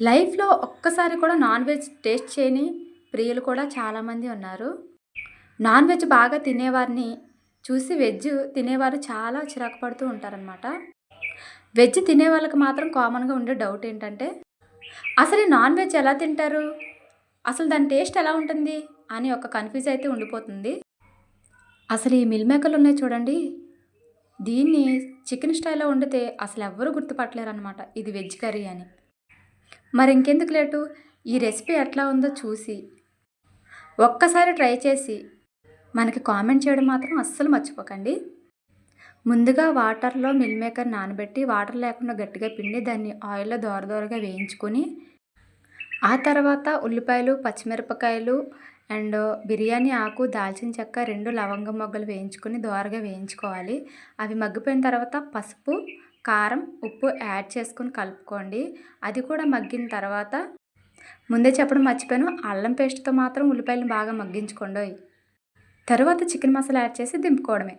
లైఫ్‌లో ఒక్కసారి కూడా నాన్ వెజ్ టేస్ట్ చేయని ప్రియులు కూడా చాలామంది ఉన్నారు. నాన్ వెజ్ బాగా తినేవారిని చూసి వెజ్ తినేవారు చాలా చిరాకు పడుతూ ఉంటారనమాట. వెజ్ తినే వాళ్ళకి మాత్రం కామన్‌గా ఉండే డౌట్ ఏంటంటే, అసలు నాన్ వెజ్ ఎలా తింటారు? అసలు దాని టేస్ట్ ఎలా ఉంటుంది? అని ఒక కన్‌ఫ్యూజ్ అయితే ఉండిపోతుంది. అసలు ఈ మిల్ మేకర్‌లు ఉన్నాయి చూడండి. దీన్ని చికెన్ స్టైల్‌లో వండితే అసలు ఎవ్వరు గుర్తుపట్టలేరనమాట. ఇది వెజ్ కర్రీ అని. మరి ఇంకెందుకు లేటు ఈ రెసిపీ ఎట్లా ఉందో చూసి, ఒక్కసారి ట్రై చేసి, మనకి కామెంట్ చేయడం మాత్రం అస్సలు మర్చిపోకండి. ముందుగా వాటర్‌లో మిల్ మేకర్ నానబెట్టి, వాటర్ లేకుండా గట్టిగా పిండి దాన్ని ఆయిల్‌లో దోర దోరగా వేయించుకొని, ఆ తర్వాత ఉల్లిపాయలు, పచ్చిమిరపకాయలు అండ్ బిర్యానీ ఆకు, దాల్చిన చెక్క, రెండు లవంగం మొగ్గలు వేయించుకొని దోరగా వేయించుకోవాలి. అవి మగ్గిపోయిన తర్వాత పసుపు, కారం, ఉప్పు యాడ్ చేసుకొని కలుపుకోండి. అది కూడా మగ్గిన తర్వాత ముందే చెప్పడం మర్చిపోయాను. అల్లం పేస్ట్‌తో మాత్రం ఉల్లిపాయలను బాగా మగ్గించుకోండి తరువాత చికెన్ మసాలా యాడ్ చేసి దింపుకోవడమే.